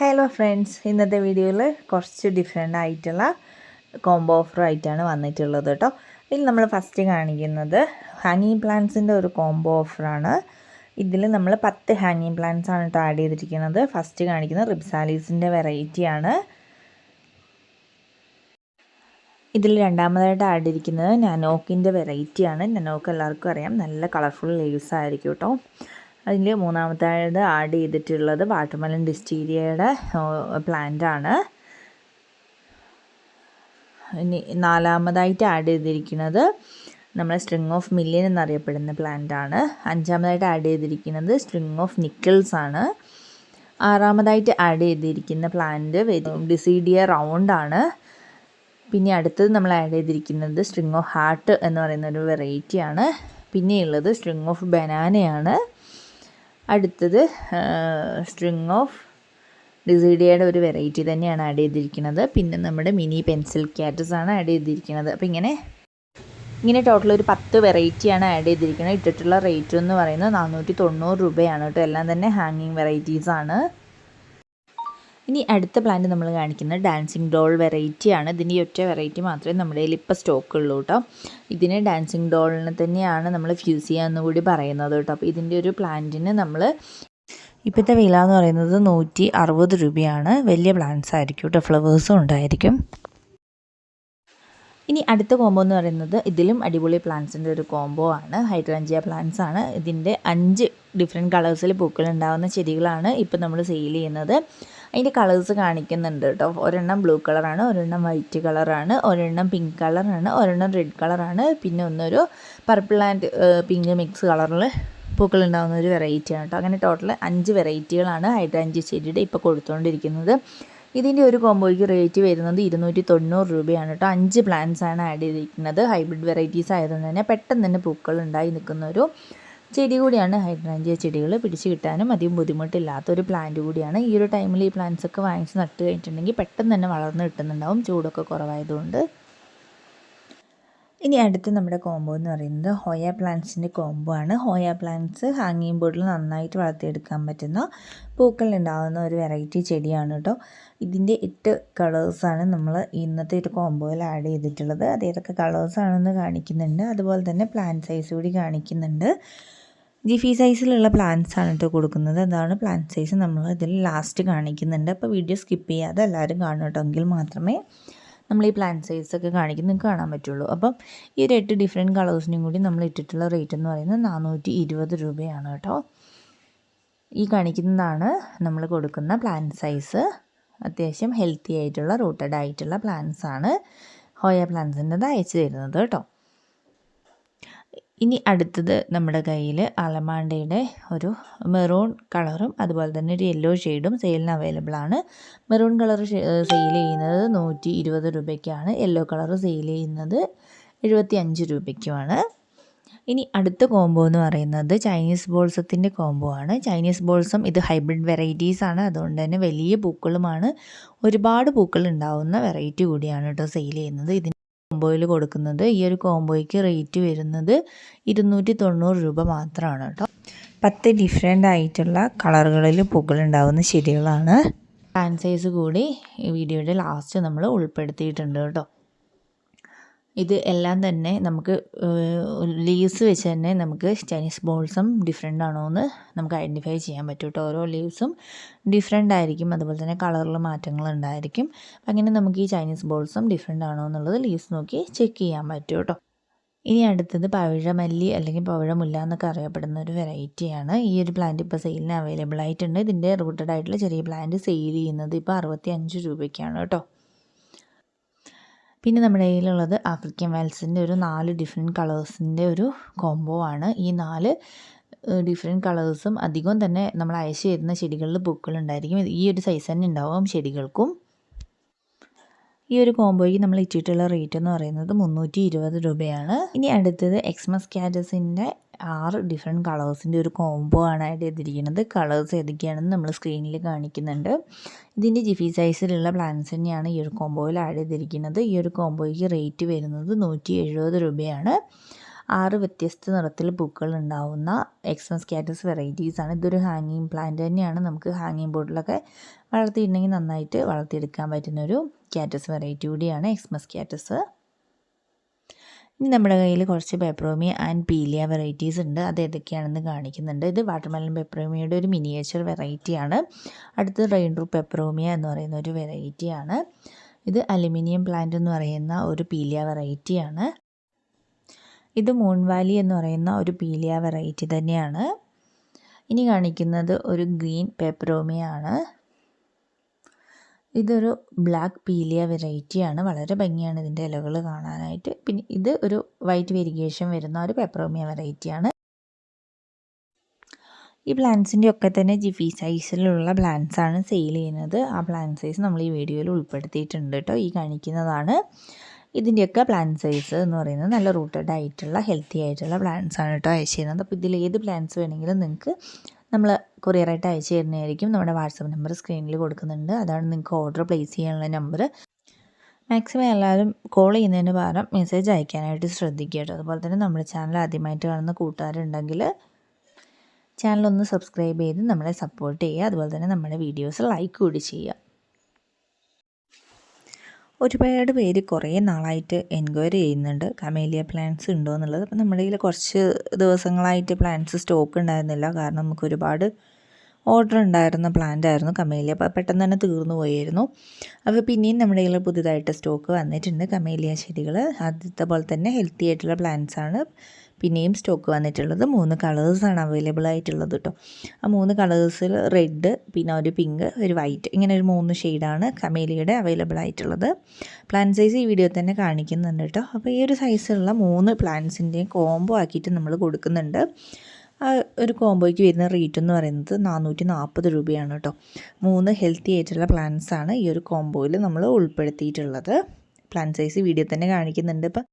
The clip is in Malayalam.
ഹലോ ഫ്രണ്ട്സ് ഇന്നത്തെ വീഡിയോയിൽ കുറച്ച് ഡിഫറെന്റ് ആയിട്ടുള്ള കോംബോ ഓഫർ ആയിട്ടാണ് വന്നിട്ടുള്ളത് കേട്ടോ. ഇതിൽ നമ്മൾ ഫസ്റ്റ് കാണിക്കുന്നത് ഹാങ്ങിങ് പ്ലാന്റ്സിന്റെ ഒരു കോംബോ ഓഫറാണ് ഇതിൽ നമ്മൾ പത്ത് ഹാങ്ങിങ് പ്ലാന്റ്സ് ആണ് കേട്ടോ ആഡ് ചെയ്തിരിക്കുന്നത്. ഫസ്റ്റ് കാണിക്കുന്നത് റിബ്സാലീസിന്റെ വെറൈറ്റിയാണ് ഇതിൽ രണ്ടാമതായിട്ട് ആഡ് ചെയ്തിരിക്കുന്നത് നനോക്കിന്റെ വെറൈറ്റിയാണ് നാനോക്ക് എല്ലാവർക്കും അറിയാം. നല്ല കളർഫുൾ ലീവ്സ് ആയിരിക്കും കേട്ടോ അതിൽ മൂന്നാമത്തായത് ആഡ് ചെയ്തിട്ടുള്ളത് വാട്ടർമെലൻ ഡിസ്റ്റീരിയയുടെ പ്ലാന്റ് ആണ് ഇനി നാലാമതായിട്ട് ആഡ് ചെയ്തിരിക്കുന്നത് നമ്മൾ സ്ട്രിങ് ഓഫ് മില്യൻ എന്നറിയപ്പെടുന്ന പ്ലാന്റ് ആണ് അഞ്ചാമതായിട്ട് ആഡ് ചെയ്തിരിക്കുന്നത് സ്ട്രിങ് ഓഫ് നിക്കിൾസ് ആണ്. ആറാമതായിട്ട് ആഡ് ചെയ്തിരിക്കുന്ന പ്ലാന്റ് ഡിസീഡിയ റൗണ്ട് ആണ്. പിന്നെ അടുത്തത് നമ്മൾ ആഡ് ചെയ്തിരിക്കുന്നത് സ്ട്രിങ് ഓഫ് ഹാർട്ട് എന്ന് പറയുന്ന ഒരു വെറൈറ്റിയാണ് പിന്നെയുള്ളത് സ്ട്രിങ് ഓഫ് ബനാനയാണ്. അടുത്തത് സ്ട്രിങ് ഓഫ് ഡിസൈഡിയയുടെ ഒരു വെറൈറ്റി തന്നെയാണ് ആഡ് ചെയ്തിരിക്കുന്നത്. പിന്നെ നമ്മുടെ മിനി പെൻസിൽ ക്യാറ്റസ് ആണ് ആഡ് ചെയ്തിരിക്കുന്നത്. അപ്പോൾ ഇങ്ങനെ ഇങ്ങനെ ടോട്ടൽ ഒരു പത്ത് വെറൈറ്റിയാണ് ആഡ് ചെയ്തിരിക്കുന്നത്. ഇട്ടിട്ടുള്ള റേറ്റ് എന്ന് പറയുന്നത് നാനൂറ്റി തൊണ്ണൂറ് രൂപയാണ് കേട്ടോ. എല്ലാം തന്നെ ഹാങ്ങിങ് വെറൈറ്റീസാണ് ഇനി അടുത്ത പ്ലാന്റ് നമ്മൾ കാണിക്കുന്നത് ഡാൻസിങ് ഡോൾ വെറൈറ്റിയാണ് ഇതിന്റെ ഒറ്റ വെറൈറ്റി മാത്രമേ നമ്മുടെ കയ്യിൽ ഇപ്പോൾ സ്റ്റോക്ക് ഉള്ളൂ കേട്ടോ ഇതിന് ഡാൻസിങ് ഡോളിനെ തന്നെയാണ് നമ്മൾ ഫ്യൂസ് ചെയ്യാമെന്ന് കൂടി പറയുന്നത് കേട്ടോ അപ്പോൾ ഇതിന്റെ ഒരു പ്ലാന്റിന് നമ്മൾ ഇപ്പോഴത്തെ വില എന്ന് പറയുന്നത് നൂറ്റി അറുപത് രൂപയാണ്. വലിയ പ്ലാന്റ്സ് ആയിരിക്കും കേട്ടോ ഫ്ലവേഴ്സും ഉണ്ടായിരിക്കും. ഇനി അടുത്ത കോംബോ എന്ന് പറയുന്നത് ഇതിലും അടിപൊളി പ്ലാന്റ്സിന്റെ ഒരു കോംബോ ആണ്. ഹൈഡ്രാഞ്ചിയ പ്ലാന്റ്സ് ആണ്. ഇതിന്റെ അഞ്ച് ഡിഫറെന്റ് കളേഴ്സിൽ പൂക്കൾ ഉണ്ടാകുന്ന ചെടികളാണ് ഇപ്പോൾ നമ്മൾ സെയിൽ ചെയ്യുന്നത്. അതിന്റെ കളേഴ്സ് കാണിക്കുന്നുണ്ട് കേട്ടോ. ഒരെണ്ണം ബ്ലൂ കളറാണ് ഒരെണ്ണം വൈറ്റ് കളറാണ് ഒരെണ്ണം പിങ്ക് കളറാണ് ഒരെണ്ണം റെഡ് കളറാണ്. പിന്നെ ഒന്നൊരു പർപ്പിൾ ആൻഡ് പിങ്ക് മിക്സ് കളറിൽ പൂക്കൾ ഉണ്ടാകുന്ന ഒരു വെറൈറ്റിയാണ് കേട്ടോ. അങ്ങനെ ടോട്ടൽ അഞ്ച് വെറൈറ്റികളാണ് ഹൈഡ്രാഞ്ചി ചെടിയുടെ ഇപ്പോൾ കൊടുത്തുകൊണ്ടിരിക്കുന്നത് ഇതിന്റെ ഒരു കോമ്പോയ്ക്ക് റേറ്റ് വരുന്നത് ഇരുന്നൂറ്റി തൊണ്ണൂറ് രൂപയാണ് കേട്ടോ. അഞ്ച് പ്ലാന്റ്സ് ആണ് ആഡ് ചെയ്തിരിക്കുന്നത്. ഹൈബ്രിഡ് വെറൈറ്റീസ് ആയതുകൊണ്ട് തന്നെ പെട്ടെന്ന് തന്നെ പൂക്കൾ ഉണ്ടായി നിൽക്കുന്ന ഒരു ചെടി കൂടിയാണ് ഹൈഡ്രാഞ്ചിയ ചെടികൾ പിടിച്ച് കിട്ടാനും അധികം ബുദ്ധിമുട്ടില്ലാത്തൊരു പ്ലാന്റ് കൂടിയാണ്. ഈ ഒരു ടൈമിൽ ഈ പ്ലാന്റ്സ് ഒക്കെ വാങ്ങിച്ച് നട്ട് കഴിഞ്ഞിട്ടുണ്ടെങ്കിൽ പെട്ടെന്ന് തന്നെ വളർന്ന് കിട്ടുന്നുണ്ടാവും. ചൂടൊക്കെ കുറവായതുകൊണ്ട്. ഇനി അടുത്ത് നമ്മുടെ കോംബോ എന്ന് പറയുന്നത് ഹോയ പ്ലാന്റ്സിന്റെ കോംബോ ആണ്. ഹോയ പ്ലാന്റ്സ് ഹാങ്ങിങ് ബോർഡിൽ നന്നായിട്ട് വളർത്തിയെടുക്കാൻ പറ്റുന്ന പൂക്കൾ ഉണ്ടാകുന്ന ഒരു വെറൈറ്റി ചെടിയാണ് കേട്ടോ ഇതിന്റെ എട്ട് കളേഴ്സാണ് നമ്മൾ ഇന്നത്തെ ഒരു കോംബോയിൽ ആഡ് ചെയ്തിട്ടുള്ളത്. അത് ഏതൊക്കെ കളേഴ്സാണെന്ന് കാണിക്കുന്നുണ്ട്. അതുപോലെ തന്നെ പ്ലാന്റ് സൈസ് കൂടി കാണിക്കുന്നുണ്ട്. ജിഫി സൈസിലുള്ള പ്ലാന്റ്സ് ആണ് കേട്ടോ കൊടുക്കുന്നത്. അതാണ് പ്ലാന്റ് സൈസ് നമ്മൾ ഇതിൽ ലാസ്റ്റ് കാണിക്കുന്നുണ്ട്. അപ്പോൾ വീഡിയോ സ്കിപ്പ് ചെയ്യാതെ എല്ലാവരും കാണും കേട്ടോ എങ്കിൽ മാത്രമേ നമ്മൾ ഈ പ്ലാന്റ് സൈസൊക്കെ കാണിക്കുന്നത് നിങ്ങൾക്ക് കാണാൻ പറ്റുള്ളൂ. അപ്പം ഈ ഒരു എട്ട് ഡിഫറെന്റ് കളേഴ്സിനും കൂടി നമ്മൾ ഇട്ടിട്ടുള്ള റേറ്റ് എന്ന് പറയുന്നത് നാനൂറ്റി ഇരുപത് രൂപയാണ് കേട്ടോ ഈ കാണിക്കുന്നതാണ് നമ്മൾ കൊടുക്കുന്ന പ്ലാന്റ് സൈസ് അത്യാവശ്യം ഹെൽത്തി ആയിട്ടുള്ള റൂട്ടഡ് ആയിട്ടുള്ള പ്ലാന്റ്സ് ആണ്. ഹോയ പ്ലാന്റ്സിന്റെത് അയച്ചു തരുന്നത് കേട്ടോ ഇനി അടുത്തത് നമ്മുടെ കയ്യിൽ അലമാണ്ടയുടെ ഒരു മെറൂൺ കളറും അതുപോലെ തന്നെ ഒരു യെല്ലോ ഷെയ്ഡും സെയിലിന് അവൈലബിൾ ആണ്. മെറൂൺ കളർ സെയിൽ ചെയ്യുന്നത് നൂറ്റി ഇരുപത് രൂപയ്ക്കാണ്. യെല്ലോ കളർ സെയിൽ ചെയ്യുന്നത് എഴുപത്തി അഞ്ച് രൂപയ്ക്കുമാണ്. ഇനി അടുത്ത കോംബോ എന്ന് പറയുന്നത് ചൈനീസ് ബോൾസത്തിന്റെ കോംബോ ആണ്. ചൈനീസ് ബോൾസം ഇത് ഹൈബ്രിഡ് വെറൈറ്റീസ് ആണ്. അതുകൊണ്ട് തന്നെ വലിയ പൂക്കളുമാണ്. ഒരുപാട് പൂക്കൾ ഉണ്ടാവുന്ന വെറൈറ്റി കൂടിയാണ് കേട്ടോ സെയിൽ ചെയ്യുന്നത്. ഇതിന് കോംബോയിൽ കൊടുക്കുന്നത് ഈ ഒരു കോംബോയ്ക്ക് റേറ്റ് വരുന്നത് ഇരുന്നൂറ്റി തൊണ്ണൂറ് രൂപ മാത്രമാണ് കേട്ടോ. പത്ത് ഡിഫറെന്റ് ആയിട്ടുള്ള കളറുകളിൽ പൂക്കളുണ്ടാവുന്ന ചെടികളാണ്. പ്ലാന്റ് സൈസ് കൂടി ഈ വീഡിയോയുടെ ലാസ്റ്റ് നമ്മൾ ഉൾപ്പെടുത്തിയിട്ടുണ്ട് കേട്ടോ. ഇത് എല്ലാം തന്നെ നമുക്ക് ലീവ്സ് വെച്ച് തന്നെ നമുക്ക് ചൈനീസ് ബോൾസും ഡിഫറെന്റ് ആണോ എന്ന് നമുക്ക് ഐഡന്റിഫൈ ചെയ്യാൻ പറ്റും കേട്ടോ. ഓരോ ലീവ്സും ഡിഫറെന്റ് ആയിരിക്കും. അതുപോലെ തന്നെ കളറിൽ മാറ്റങ്ങൾ ഉണ്ടായിരിക്കും. അങ്ങനെ നമുക്ക് ഈ ചൈനീസ് ബോൾസും ഡിഫറെന്റ് ആണോ എന്നുള്ളത് ലീവ്സ് നോക്കി ചെക്ക് ചെയ്യാൻ പറ്റും കേട്ടോ. ഇനി അടുത്തത് പവിഴമല്ലി അല്ലെങ്കിൽ പവിഴമുല്ല എന്നൊക്കെ അറിയപ്പെടുന്ന ഒരു വെറൈറ്റിയാണ് ഈ ഒരു പ്ലാന്റ് ഇപ്പോൾ സെയിലിന് അവൈലബിൾ ആയിട്ടുണ്ട്. ഇതിന്റെ റൂട്ടഡ് ആയിട്ടുള്ള ചെറിയ പ്ലാന്റ് സെയിൽ ചെയ്യുന്നത് ഇപ്പോൾ അറുപത്തി അഞ്ച് രൂപയ്ക്കാണ് കേട്ടോ. പിന്നെ നമ്മുടെ കയ്യിലുള്ളത് ആഫ്രിക്കൻ വാൽസിന്റെ ഒരു നാല് ഡിഫറെന്റ് കളേഴ്സിന്റെ ഒരു കോംബോ ആണ്. ഈ നാല് ഡിഫറെന്റ് കളേഴ്സും അധികം തന്നെ നമ്മൾ അയച്ചു തരുന്ന ചെടികളിൽ പൂക്കളുണ്ടായിരിക്കും. ഈ ഒരു സൈസ് തന്നെ ഉണ്ടാവും ചെടികൾക്കും. ഈ ഒരു കോംബോയ്ക്ക് നമ്മൾ ഇട്ടിട്ടുള്ള റേറ്റ് എന്ന് പറയുന്നത് മുന്നൂറ്റി ഇരുപത് രൂപയാണ്. ഇനി അടുത്തത് എക്സ്മസ് ക്യാറ്റസിന്റെ ആറ് ഡിഫറെന്റ് കളേഴ്സിന്റെ ഒരു കോംബോ ആണ് ആഡ് ചെയ്തിരിക്കുന്നത് കളേഴ്സ് ഏതൊക്കെയാണെന്ന് നമ്മൾ സ്ക്രീനിൽ കാണിക്കുന്നുണ്ട്. ഇതിന്റെ ജിഫി സൈസിലുള്ള പ്ലാൻസ് തന്നെയാണ് ഈ ഒരു കോംബോയിൽ ആഡ് ചെയ്തിരിക്കുന്നത്. ഈ ഒരു കോംബോയ്ക്ക് റേറ്റ് വരുന്നത് നൂറ്റി രൂപയാണ്. ആറ് വ്യത്യസ്ത നിറത്തിൽ പൂക്കൾ ഉണ്ടാവുന്ന എക്സ്മസ് കാറ്റസ് ആണ്. ഇതൊരു ഹാങ്ങിങ് പ്ലാന്റ് തന്നെയാണ്. നമുക്ക് ഹാങ്ങിങ് ബോർഡിലൊക്കെ വളർത്തിയിട്ടുണ്ടെങ്കിൽ നന്നായിട്ട് വളർത്തിയെടുക്കാൻ പറ്റുന്നൊരു കാറ്റസ് വെറൈറ്റി കൂടിയാണ് എക്സ്മസ് കാറ്റസ്. ഇനി നമ്മുടെ കയ്യിൽ കുറച്ച് പെപ്രോമിയ ആൻഡ് പീലിയ വെറൈറ്റീസ് ഉണ്ട്. അത് ഏതൊക്കെയാണെന്ന് കാണിക്കുന്നുണ്ട്. ഇത് വാട്ടർമെലൺ പെപ്രോമിയയുടെ ഒരു മിനിയേച്ചർ വെറൈറ്റിയാണ് അടുത്ത് റെയിൻ റൂ പെപ്രോമിയ എന്ന് പറയുന്ന ഒരു വെറൈറ്റിയാണ് ഇത് അലുമിനിയം പ്ലാന്റ് എന്ന് പറയുന്ന ഒരു പീലിയ വെറൈറ്റിയാണ് ഇത് മൂൺവാലി എന്ന് പറയുന്ന ഒരു പീലിയ വെറൈറ്റി തന്നെയാണ്. ഇനി കാണിക്കുന്നത് ഒരു ഗ്രീൻ പേപ്പറോമിയാണ് ഇതൊരു ബ്ലാക്ക് പീലിയ വെറൈറ്റിയാണ്. വളരെ ഭംഗിയാണ് ഇതിന്റെ ഇലകൾ കാണാനായിട്ട്. പിന്നെ ഇത് ഒരു വൈറ്റ് വെരിഗേഷൻ വരുന്ന ഒരു പേപ്പറോമിയ വെറൈറ്റിയാണ്. ഈ പ്ലാന്റ്സിന്റെ ഒക്കെ തന്നെ ജിഫി സൈസിലുള്ള പ്ലാന്റ്സ് ആണ് സെയിൽ ചെയ്യുന്നത്. ആ പ്ലാന്റ് സൈസ് നമ്മൾ ഈ വീഡിയോയിൽ ഉൾപ്പെടുത്തിയിട്ടുണ്ട് കേട്ടോ. ഈ കാണിക്കുന്നതാണ്. ഇതിന്റെയൊക്കെ പ്ലാന്റ് സൈസ് എന്ന് പറയുന്നത് നല്ല റൂട്ടഡ് ആയിട്ടുള്ള ഹെൽത്തി ആയിട്ടുള്ള പ്ലാന്റ്സ് ആണ് കേട്ടോ അയച്ചു തരുന്നത്. അപ്പോൾ ഇതിൽ ഏത് പ്ലാന്റ്സ് വേണമെങ്കിലും നിങ്ങൾക്ക് നമ്മൾ കൊറിയറായിട്ട് അയച്ചു തരുന്നതായിരിക്കും. നമ്മുടെ വാട്സപ്പ് നമ്പർ സ്ക്രീനിൽ കൊടുക്കുന്നുണ്ട്. അതാണ് നിങ്ങൾക്ക് ഓർഡർ പ്ലേസ് ചെയ്യാനുള്ള നമ്പർ മാക്സിമം എല്ലാവരും കോൾ ചെയ്യുന്നതിന് പകരം മെസ്സേജ് അയക്കാനായിട്ട് ശ്രദ്ധിക്കുക കേട്ടോ. അതുപോലെ തന്നെ നമ്മുടെ ചാനൽ ആദ്യമായിട്ട് കാണുന്ന കൂട്ടുകാരുണ്ടെങ്കിൽ ചാനലൊന്ന് സബ്സ്ക്രൈബ് ചെയ്ത് നമ്മളെ സപ്പോർട്ട് ചെയ്യുക. അതുപോലെ തന്നെ നമ്മുടെ വീഡിയോസ് ലൈക്ക് കൂടി ചെയ്യുക. ഒരുപാട് പേര് കുറേ നാളായിട്ട് എൻക്വയറി ചെയ്യുന്നുണ്ട്. കമേലിയ പ്ലാന്റ്സ് ഉണ്ടോ എന്നുള്ളത് അപ്പം നമ്മുടെ കയ്യിൽ കുറച്ച് ദിവസങ്ങളായിട്ട് പ്ലാന്റ്സ് സ്റ്റോക്ക് ഉണ്ടായിരുന്നില്ല. കാരണം നമുക്ക് ഒരുപാട് ഓർഡർ ഉണ്ടായിരുന്ന പ്ലാന്റ് ആയിരുന്നു കമേലിയ അപ്പോൾ പെട്ടെന്ന് തന്നെ തീർന്നു പോയായിരുന്നു. അപ്പോൾ പിന്നെയും നമ്മുടെ കയ്യിൽ പുതുതായിട്ട് സ്റ്റോക്ക് വന്നിട്ടുണ്ട് കമേലിയ ചെടികൾ ആദ്യത്തെ പോലെ തന്നെ ഹെൽത്തി ആയിട്ടുള്ള പ്ലാന്റ്സ് ആണ്. പിന്നെയും സ്റ്റോക്ക് വന്നിട്ടുള്ളത് മൂന്ന് കളേഴ്സാണ് അവൈലബിൾ ആയിട്ടുള്ളത് കേട്ടോ ആ മൂന്ന് കളേഴ്സിൽ റെഡ് പിന്നെ ഒരു പിങ്ക് ഒരു വൈറ്റ് ഇങ്ങനെ ഒരു മൂന്ന് ഷെയ്ഡാണ് കമേലിയുടെ അവൈലബിൾ ആയിട്ടുള്ളത്. പ്ലാൻ സൈസ് ഈ വീഡിയോ തന്നെ കാണിക്കുന്നുണ്ട് കേട്ടോ അപ്പോൾ ഈ ഒരു സൈസിലുള്ള മൂന്ന് പ്ലാന്റ്സിന്റെയും കോംബോ ആക്കിയിട്ട് നമ്മൾ കൊടുക്കുന്നുണ്ട്. ആ ഒരു കോംബോയ്ക്ക് വരുന്ന റേറ്റ് എന്ന് പറയുന്നത് നാനൂറ്റി നാൽപ്പത് രൂപയാണ് കേട്ടോ മൂന്ന് ഹെൽത്തി ആയിട്ടുള്ള പ്ലാൻസാണ് ഈ ഒരു കോംബോയിൽ നമ്മൾ ഉൾപ്പെടുത്തിയിട്ടുള്ളത്. പ്ലാൻ സൈസ് വീഡിയോ തന്നെ കാണിക്കുന്നുണ്ട്. ഇപ്പം